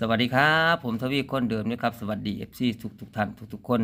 สวัสดีครับ ผมทวีคนเดิมนะครับ สวัสดีเอฟซีทุกทุกท่านทุกทุกคน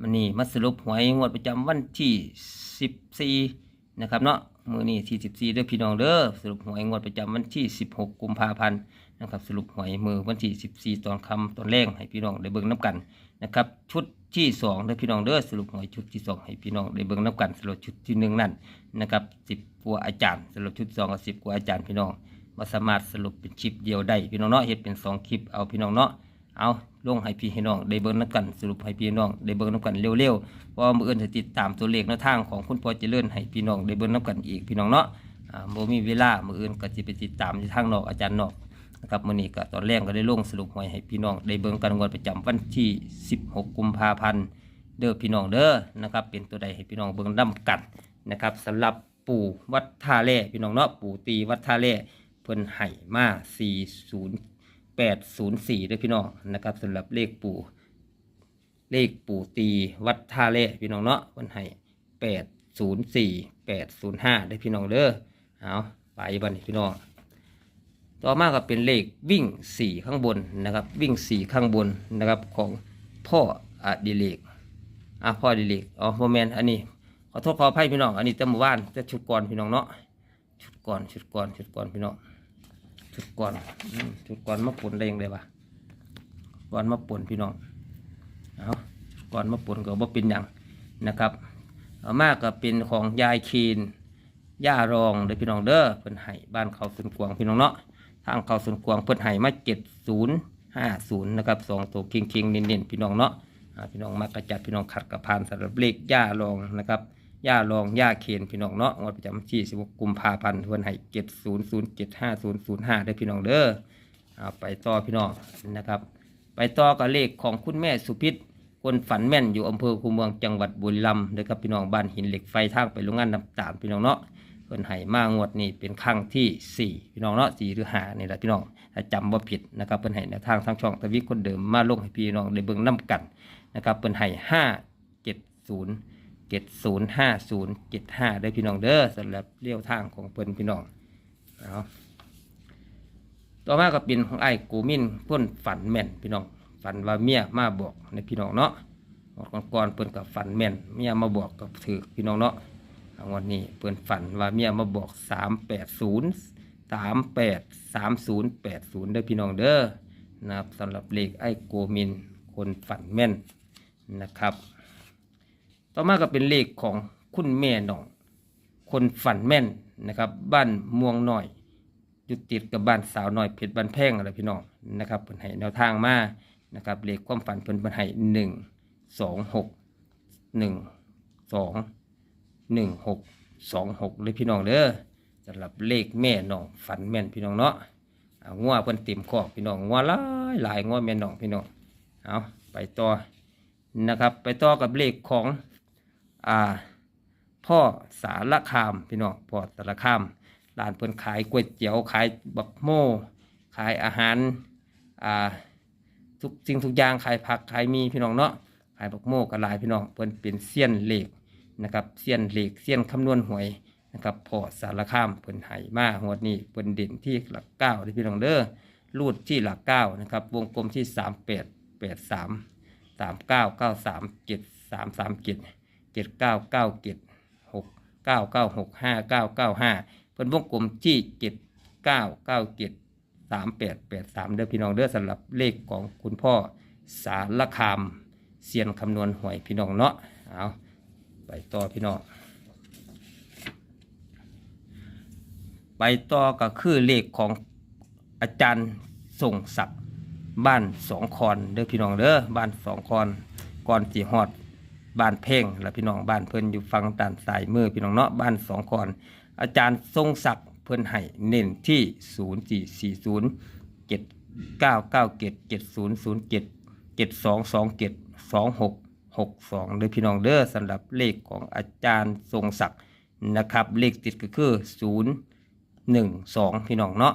มันนี่มาสรุปหวยงวดประจำวันที่ 14 นะครับเนาะมือนี้ที่14เด้อพี่น้องเด้อสรุปหวยงวดประจำวันที่ 16 กุมภาพันธ์นะครับสรุปหวยมือวันที่ 14 ตอนคำตอนแรงให้พี่น้องได้เบิ่งน้ำกันนะครับชุดที่2เด้อพี่น้องเด้อสรุปหวยชุดที่สองให้พี่น้องได้เบิ่งน้ำกันสรุปชุดที่หนึ่งนั่นนะครับ10กว่าอาจารย์สรุปชุดสองกับ10กว่าอาจารย์พี่น้อง มาสามารถสรุปเป็นคลิปเดียวได้พี่น้องเนาะเฮ็ดเป็นสองคลิปเอาพี่น้องเนาะเอาลงให้พี่ให้น้องได้เบิ่งนํกันสรุปให้พี่น้องได้เบิ่งนํกันเร็วๆเพราะมื้ออื่นจะติดตามตัวเลขแนวทางของคุณพ่อเจริญให้พี่น้องได้เบิ่งนํกันอีกพี่น้องเนาะอ่าบ่มีเวลามื้ออื่นก็สิไปติดตามที่ทางนอกอาจารย์นอกนะครับมื้อนี้ก็ตอนแรกก็ได้ลงสรุปหวยให้พี่น้องได้เบิ่งกันงวดประจำวันที่ 16 กุมภาพันธ์เด้อพี่น้องเด้อนะครับเป็นตัวใดให้พี่น้องเบิ่งนํกันนะครับสำหรับปู่วัดท่าแร่พี่น้องเนาะปู่ตีวัดท่าแร่ พิ่นให้มา40804ด้วยพี่น้องนะครับสำหรับเลขปู่ เลขปู่ตีวัดท่าเล่พี่น้องเนาะเพิ่นให้804 805ได้พี่น้องเด้อเอาไปบัดนี้พี่น้องต่อมาก็เป็นเลขวิ่ง 4 ข้างบนนะครับ วิ่ง 4 ข้างบนนะครับของพ่ออดิเลกอะพ่ออดิเลกอ๋อโมเมนต์อันนี้ขอโทษขออภัยพี่น้องอันนี้แตะหมู่บ้านจะชุดก่อนพี่น้องเนาะชุดก่อนชุดก่อนชุดก่อนพี่น้อง ชุดก่อนอืมชุดก่อนมาปนได้ยังไงวะก่อนมาปนพี่น้องเอาก่อนมาปนก็บ่เป็นหยังนะครับเอามากก็เป็นของยายคีนย่ารองเด้อพี่น้องเด้อเพิ่นให้บ้านเขาสุนกวางพี่น้องเนาะทางเขาสุนกวางเพิ่นให้มาเจ็ดศูนย์ห้าศูนย์นะครับสองตัวคิงคิงๆเน้นๆพี่น้องเนาะพี่น้องมากระจัดพี่น้องขัดกระพานสำหรับเลขย่ารองนะครับ ย่ารองย่าเคนพี่น้องเนาะงวดประจำวันที่16กุมภาพันธ์เพิ่นให้7007505ได้พี่น้องเด้อเอาไปต่อพี่น้องนะครับ ไปต่อกับเลขของคุณแม่สุพิษคนฝันแม่นอยู่อำเภอคูเมืองจังหวัดบุรีรัมย์เด้อครับพี่น้องบ้านหินเหล็กไฟทางไปโรงงานน้ำตาลพี่น้องเนาะเพิ่นให้มางวดนี้เป็นครั้งที่สี่พี่น้องเนาะสี่หรือหานี่แหละพี่น้องถ้าจำว่าผิดนะครับเพิ่นให้แนวทางทางช่องทวิคนเดิมมาลงให้พี่น้องได้เบิ่งนํกันนะครับเพิ่นให้ห้าเจ็ดศูนย์ เจ็ดศูนย์ห้าศูนย์เจ็ดห้าได้พี่น้องเด้อสำหรับเลี้ยวทางของเพิ่นพี่น้องเอาต่อมาก็เป็นของไอ้กูมินเพิ่นฝันแม่นพี่น้องฝันว่าเมียมาบอกในพี่น้องเนาะก่อนก่อนเพิ่นกับฝันแม่นเมียมาบอกกับถือพี่น้องเนาะเอาวันนี้เพิ่นฝันว่าเมียมาบอกสามแปดศูนย์สามแปดสามศูนย์แปดศูนย์ได้อพี่น้องเด้อนะครับสำหรับเลขไอ้โกมินคนฝันแม่นนะครับ ต่อมาก็เป็นเลขของคุณแม่น่อง คนฝันแม่นนะครับ บ้านม่วงหน่อยอยู่ติดกับบ้านสาวน้อยเพชรบ้านแพ่งอะไรพี่น้องนะครับเพิ่นให้แนวทางมานะครับเลขความฝันเพิ่นเพิ่นให้หนึ่งสองหกหนึ่งสองหนึ่งหกสองหกเลยพี่น้องเด้อสำหรับเลขแม่น่องฝันแม่นพี่น้องเนาะเอางัวเพิ่นเต็มคอกพี่น้องงัวหลายหลายงัวแม่น่องพี่น้องเอาไปต่อนะครับ ไปต่อกับเลขของ อ่าพ่อสารคามพี่น้องพ่อสารคามร้านเพิ่นขายก๋วยเตี๋ยวขายบักโม่ขายอาหารอ่าทุกสิ่งทุกอย่างขายผักขายมีพี่น้องเนาะขายบักโม่ก็หลายพี่น้องเพิ่นเป็นเซียนเหล็กนะครับเซียนเหล็กเซียนคำนวณหวยนะครับพ่อสารคามเพิ่นให้มาหัวนี้เพิ่นเด่นที่หลักเก้าเด้อพี่น้องเด้อรูดที่หลักเก้านะครับวงกลมที่สามแปดแปดสามสามเก้าเก้าสามเจ็ดสามสามเจ็ด เจ็ดเก้าเก้าเจ็ดหกเก้าเก้าหกห้าเก้าเก้าห้าเพิ่นวงกลมที่เจ็ดเก้าเก้าเจ็ดสามแปดแปดสามเด้อพี่น้องเด้อสำหรับเลขของคุณพ่อสารคามเซียนคำนวณหวยพี่น้องเนาะเอาไปต่อพี่น้องไปต่อก็คือเลขของอาจารย์ส่งศักดิ์บ้านสองคอนเด้อพี่น้องเด้อบ้านสองคอนก่อนสีฮอด บ้านเพ่งแล้วพี่น้องบ้านเพิ่นอยู่ฝั่งด้านซ้ายมือพี่น้องเนาะบ้านสองคอนอาจารย์ทรงศักดิ์เพิ่นให้เน้นที่ศูนย์สี่สี่ศูนย์เจ็ดเก้าเก้าเจ็ดเจ็ดศูนย์ศูนย์เจ็ดเจ็ดสองสองเจ็ดสองหกหกสองเด้อพี่น้องเด้อสำหรับเลขของอาจารย์ทรงศักดิ์นะครับ เลขติดก็คือศูนย์หนึ่งสองพี่น้องเนาะ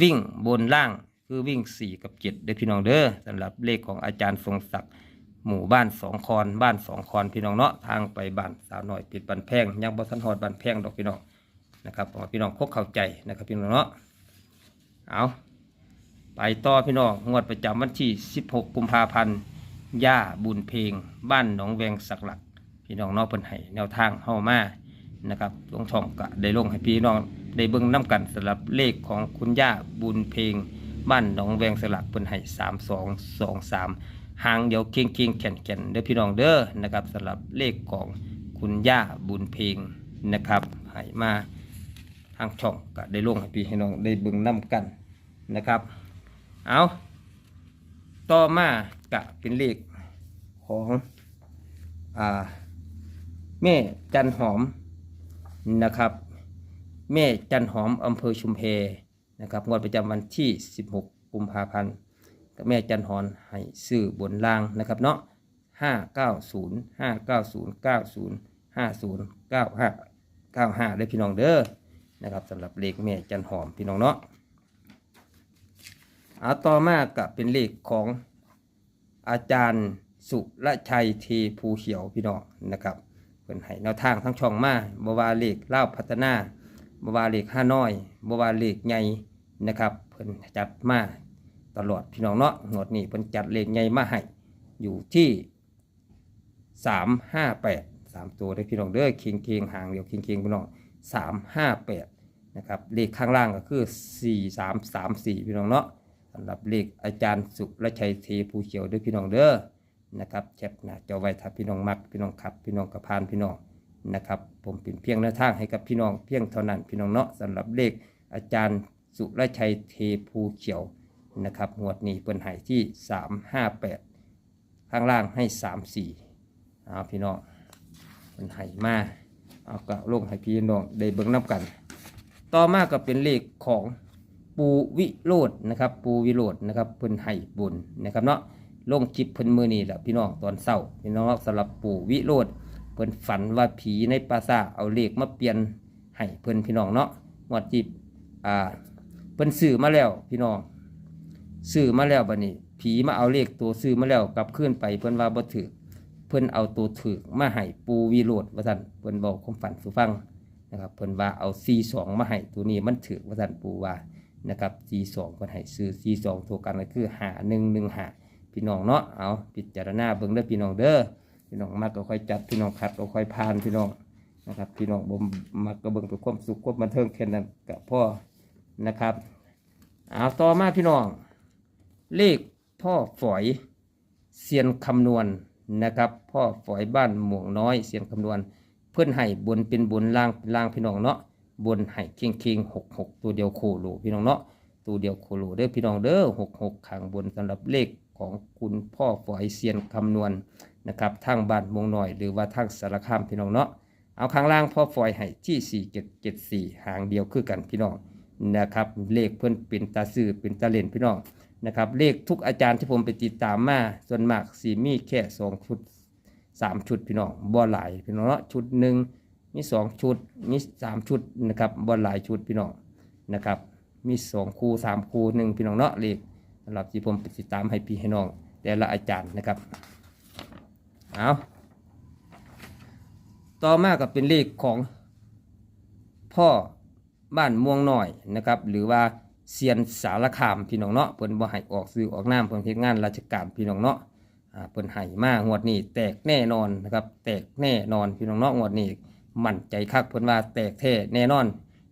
วิ่งบนล่างคือวิ่ง 4 กับ7เด้อพี่น้องเด้อสำหรับเลขของอาจารย์ทรงศักดิ์ หมู่บ้านสองคอนบ้านสองคอนพี่น้องเนาะทางไปบ้านสาวหน่อยปิดบันแพงยังบ่ทันฮอดบันแพงดอกพี่น้องนะครับขอพี่น้องคกเข้าใจนะครับพี่น้องเนาะเอาไปต่อพี่น้องงวดประจำวันที่ 16 กุมภาพันธ์ย่าบุญเพลง บ้านหนองแวงสักหลัก พี่น้องเนอกเพิ่นให้แนวทางเข้ามานะครับลงช่องก็ได้ลงให้พี่น้องได้เบิ่งน้กันสำหรับเลขของคุณย่าบุญเพลง บ้านหนองแวงสลักเพิ่นให้3 2 2 3 หางเดียวเก่งเก่งแข็งแข็งเด้อพี่น้องเด้อนะครับสำหรับเลขของคุณย่าบุญเพลงนะครับให้มาทางช่องก็ได้ลงให้พี่ให้น้องได้เบิ่งน้กันนะครับ เอาต่อมากะเป็นเลขของอ่าแม่จันหอมนะครับ แม่จันหอมอำเภอชุมเพนะครับงวดประจำวันที่ 16 กุมภาพันธ์ แม่จันหอนให้ซื้อบนล่างนะครับเนาะ590 590 90 50 95 95ได้พี่น้องเด้อนะครับสำหรับเลขแม่จันหอมพี่น้องเนาะเอาต่อมากับเป็นเลขของอาจารย์สุรชัยเทภูเขียวพี่น้องนะครับเพิ่นให้แนวทางทั้งช่องมาบวาเลขเล่าพัฒนาบวาเลขห้าน้อยบวาเลขใหญ่นะครับเพิ่นจัดมา ตลอดพี่น้องเนาะงวดนี้เพิ่นจัดเลขใหญ่มาให้อยู่ที่สามห้าแปดสามตัวได้พี่น้องเด้อเคียงเคียงๆหางเดียวเคียงเคียงพี่น้องสามห้าแปดนะครับเลขข้างล่างก็คือสี่สามสามสี่พี่น้องเนาะสำหรับเลขอาจารย์สุรชัยเทภูเขียวด้วยพี่น้องเด้อนะครับแคปหน้าจอไว้ถ้าพี่น้องมักพี่น้องขับ พี่น้องกระพานพี่น้องนะครับ ผมเป็นเพียงแนวทางให้กับพี่น้องเพียงเท่านั้นพี่น้องเนาะสำหรับเลขอาจารย์สุรชัยเทภูเขียว นะครับงวดนี้เปิ้นให้ที่สามห้าแปดข้างล่างให้สามสี่เอาพี่น้องเปิ้นให้มาเอากระลงให้พี่น้องได้เบิ่งน้ำกัน ต่อมาก็เป็นเลขของปูวิโรจน์นะครับปูวิโรจน์นะครับเพิ่นให้บุญนะครับเนาะลงจิบเพิ่นมือนี่แหละพี่น้องตอนเศร้าพี่น้องสำหรับปูวิโรจน์เพิ่นฝันว่าผีในปราสาเอาเลขมาเปลี่ยนให้เพิ่นพี่น้องเนาะงวดจิบอ่าเพิ่นซื้อมาแล้วพี่น้อง ซื้อมาแล้วบัดนี้ ผีมาเอาเลขตัวซื้อมาแล้วกลับคืนไปเพิ่นว่าบ่ถือเพิ่นเอาตัวถือมาให้ปูวิโรดว่าซั่นเพิ่นบอกความฝันสู่ฟังนะครับเพิ่นว่าเอา C2 มาให้ตัวนี้มันถือว่าซั่นปูว่านะครับ C2 เพิ่นให้ซื้อ C2 ตัวกันก็คือ5115พี่น้องเนาะเอาพิจารณาเบิ่งเด้อพี่น้องเด้อพี่น้องมักก็ค่อยจัดพี่น้องขัดก็ค่อยผ่านพี่น้องนะครับพี่น้องบ่มักก็เบิ่งเพื่อความสุขความบันเทิงแค่นั้นก็พอนะครับเอาต่อมาพี่น้อง เลขพ่อฝอยเซียนคำนวณนะครับ พ่อฝอยบ้านหมวงน้อยเซียนคำนวณ เพื่อนให้บนเป็นบนล่างล่างพี่น้องเนาะบนให้เคียงเคียงหกหกตัวเดียวโคโลพี่น้องเนาะตัวเดียวโคโลเด้อพี่น้องเด้อหกหกขางบนสำหรับเลขของคุณพ่อฝอยเซียนคำนวณนะครับทางบ้านหมวงน้อยหรือว่าทางสารคามพี่น้องเนาะเอาข้างล่างพ่อฝอยให้ที่สี่เจ็ดเจ็ดสี่หางเดียวคือกันพี่น้องนะครับเลขเพื่อนเป็นตาซื่อเป็นตาเล่นพี่น้อง นะครับเลขทุกอาจารย์ที่ผมไปติดตามมาส่วนมากสีมีแค่สองชุดสามชุดพี่น้องบ่หลายพี่น้องเนาะชุดหนึ่งมีสองชุดมีสามชุดนะครับบ่หลายชุดพี่น้องนะครับมีสองคู่สามคู่หนึ่งพี่น้องเนาะเลขสำหรับที่ผมไปติดตามให้พี่ให้น้อง แต่ละอาจารย์นะครับเอาต่อมาก็เป็นเลขของพ่อบ้านม่วงหน้อยนะครับ หรือว่า เซียนสารคามพี่น้องเนาะเพิ่นบ่ให้ออกซื้อออกน้ำเพิ่นเฮ็ดงานราชการพี่น้องเนาะอ่าเพิ่นให้มางวดนี้แตกแน่นอนนะครับ แตกแน่นอนพี่น้องเนาะงวดนี้มั่นใจคักเพิ่นว่าแตกแท้แน่นอน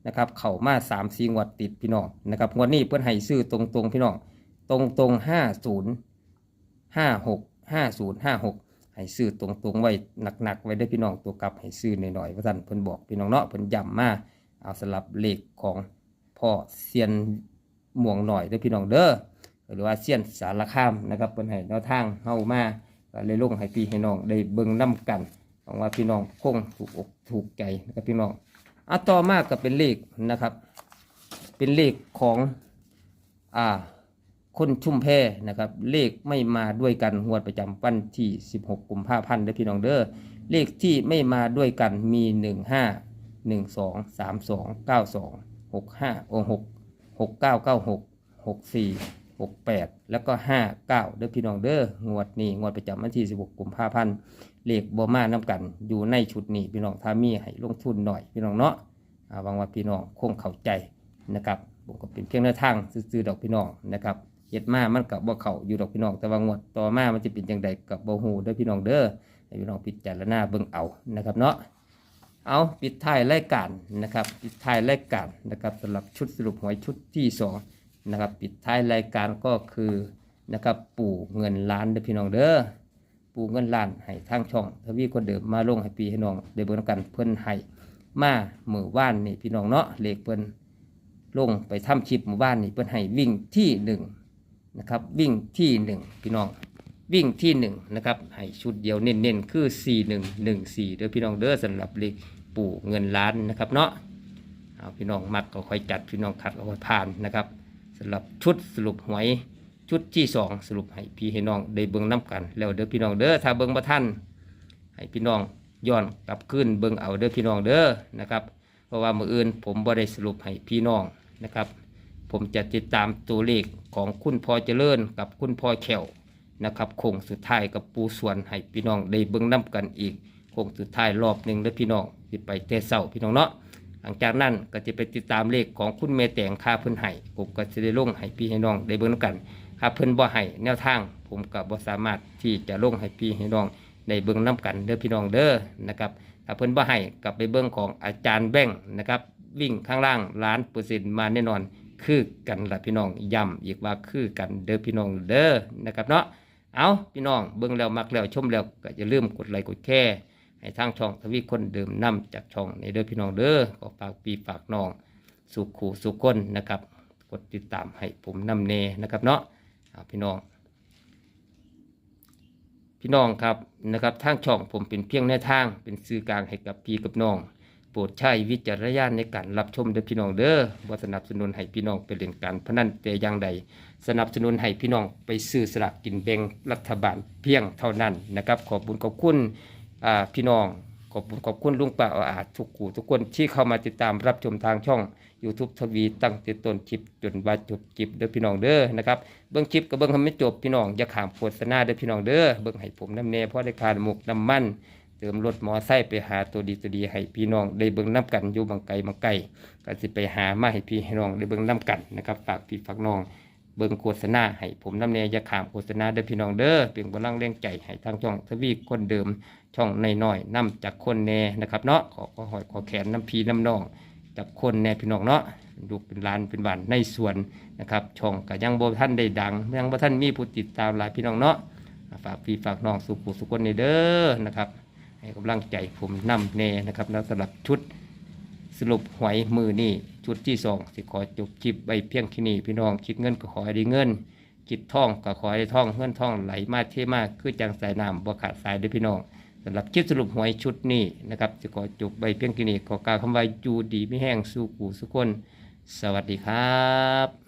นะครับ เข้ามา3 4งวดติดพี่น้องนะครับงวดนี้เพิ่นให้ซื้อตรงๆพี่น้องตรงๆ50 56 50 56ให้ซื้อตรงๆไว้หนักๆไว้ได้พี่น้องตัวกลับให้ซื้อหน่อยๆว่าซั่นเพิ่นบอกพี่น้องเนาะเพิ่นย้ำมาเอาสลับเลขของพ่อเซียน หม่วงหน่อยเด้อพี่น้องเด้อหรือว่าเซียนสารคามนะครับเพิ่นให้แนวทางเฮามาก็เลยลงให้พี่ให้น้องได้เบิ่งนํกันหวังว่าพี่น้องคงถูกอกถูกใจนะครับพี่น้องอะต่อมาก็เป็นเลขนะครับ เป็นเลขของอ่าคนชุ่มแพนะครับ เลขไม่มาด้วยกันงวดประจำวันที่ 16กุมภาพันธ์เด้อพี่น้องเด้อเลขที่ไม่มาด้วยกันมี 15หนึ่งสองสามสองเก้าสองหกห้าโอห กหกเก้าเก้าหกหกสี่หกแปดแล้วก็ห้าเก้าเด้อพี่น้องเด้องวดนี้งวดประจำวันที่สิบหกกุมภาพันธ์เลขบอมาน้ำกันอยู่ในชุดนี้พี่น้องถ้ามีให้ลงทุนหน่อยพี่น้องเนาะอ่าหวังว่าพี่น้องคงเข้าใจนะครับผมก็เป็นเพียงแนวทางซื้อดอกพี่น้องนะครับเฮ็ดมามันกับบ่เข้าอยู่ดอกพี่น้องแต่ว่างวดต่อมามันจะเป็นจังใดกับบ่ฮู้เด้อพี่น้องเด้อให้พี่น้องพิจารณาเบิ่งเอานะครับเนาะ เอาปิดท้ายรายการนะครับ ปิดท้ายรายการนะครับสำหรับชุดสรุปหวยชุดที่สองนะครับปิดท้ายรายการก็คือนะครับปู่เงินล้านเด้อพี่น้องเด้อปูเงินล้านให้ทางช่องทวีคนเดิมมาลงให้ปีให้น้องได้เบิ่งกันเพิ่นให้มาเมื่อว่านนี่พี่น้องเนาะเลขเพิ่นลงไปทำชิปเมื่อว่านนี่เพิ่นให้วิ่งที่หนึ่งนะครับวิ่งที่หนึ่งพี่น้อง วิ่งที่หนึ่งนะครับให้ชุดเดียวเน้นๆคือ 4 1 1 4เด้อพี่น้องเด้อสำหรับเลขปู่เงินล้านนะครับเนาะเอาพี่น้องมักก็ค่อยจัดพี่น้องขัดก็ค่อยผ่านนะครับสำหรับชุดสรุปหวยชุดที่สองสรุปให้พี่ให้น้องได้เบิ่งน้กัน แล้วเด้อพี่น้องเด้อถ้าเบิ่งบ่ทันให้พี่น้องย้อนกลับขึ้นเบิ่งเอาเด้อพี่น้องเด้อนะครับเพราะว่ามืออื่นผมบ่ได้สรุปให้พี่น้องนะครับ ผมจะติดตามตัวเลขของคุณพ่อเจริญกับคุณพ่อแขว นะครับโค้งสุดท้ายกับปูส่วนให้พี่น้องได้เบิ่งน้ากันอีกโค้งสุดท้ายรอบหนึ่งเด้อพี่น้องสิไปแต่เช้าพี่น้องเนาะหลังจากนั้นก็จะไปติดตามเลขของคุณเมแต่งค่าเพิ่นให้ผมก็จะได้ลงให้พี่ให้น้องได้เบิ่งน้ำกันถ้าเพิ่นบ่ให้แนวทาง ผมก็บ่สามารถที่จะลงให้พี่ให้น้องได้เบิ่งนํกันเด้อพี่น้องเด้อนะครับถ้าเพิ่นบ่ให้กลับไปเบิ่งของอาจารย์แบงค์นะครับวิ่งข้างล่างล้านเปอร์เซ็นต์มาแน่นอนคือกันละพี่น้องย้ำอีกว่าคือกันเด้อพี่น้องเด้อนะครับเนาะ เอาพี่น้องเบิ่งแล้วมักแล้วชมแล้วก็อย่าลืมกดไลค์กดแชร์ให้ทางช่องทวีคนเดิมนํจากช่องในเด้อพี่น้องเด้อก็ฝากปีฝากน้องสุขขู่สุขคนนะครับ กดติดตามให้ผมนำเนนะครับเนาะเอาพี่น้อง พี่น้องครับนะครับทางช่องผมเป็นเพียงแนวทางเป็นสื่อกลางให้กับพี่กับน้อง โปรดใช้วิจารณญาณในการรับชมเด้อพี่น้องเด้อบ่สนับสนุนให้พี่น้องไปเล่นการพนันแต่อย่างใด สนับสนุนให้พี่น้องไปซื้อสลากกินแบ่งรัฐบาลเพียงเท่านั้นนะครับ ขอบคุญขอบคุณอ่าพี่น้อง ขอบคุณขอบคุณลุงป้าอาจทุกกูทุกคนที่เข้ามาติดตามรับชมทางช่อง YouTube ทวีตั้งแต่ต้นคลิปจนว่าจบคลิปเด้อพี่น้องเด้อนะครับเบิ้งคลิปกับเบิ้งทำไม่จบพี่น้องอย่าขามโฆษณาเด้อพี่น้องเด้อเบิ้งให้ผมน้ำเนเพราะได้คาดหมกน้ำมัน เติมรถมอไซค์ไปหาตัวดีตัวดีให้พี่น้องได้เบิ้งน้ำกันอยู่บางไกลบางไกลก็สิไปหามาให้พี่ให้น้องได้เบิ้งน้ำกันนะครับฝากพี่ฝากน้องเบิ่งโฆษณาให้ผมน้ำเนยยาขามโฆษณาเด้อพี่น้องเด้อเป็นกำลังแรงใจให้ทางช่องทวีคนเดิมช่องในน้อยๆนํจากคนแน่นะครับเนาะขอขอหอยขอแขนน้ำพีน้ำน้องจากคนแน่พี่น้องเนาะดูเป็นลานเป็นบ้านในสวนนะครับช่องก็ยังบ่ท่านได้ดังยังบ่ท่านมีผู้ติดตามหลายพี่น้องเนาะฝากพี่ฝากน้องสุขุสุขคนในเด้อนะครับ ให้กำลังใจผมนำแน่นะครับแล้วสำหรับชุดสรุปหวยมือนี่ชุดที่สองสิขอจบคลิปไปเพียงแค่นี้พี่น้องคิดเงินก็ขอให้ได้เงินคิดท่องก็ขอให้ได้ท่องเงินท่องไหลมาเทมากคือจังสายน้ำบ่ขาดสายด้วยพี่น้องสำหรับคลิปสรุปหวยชุดนี้นะครับจะขอจบไปเพียงแค่นี้ขอกล่าวคำว่าอยู่ดีไม่แห้งสู้กูสุกคน สวัสดีครับ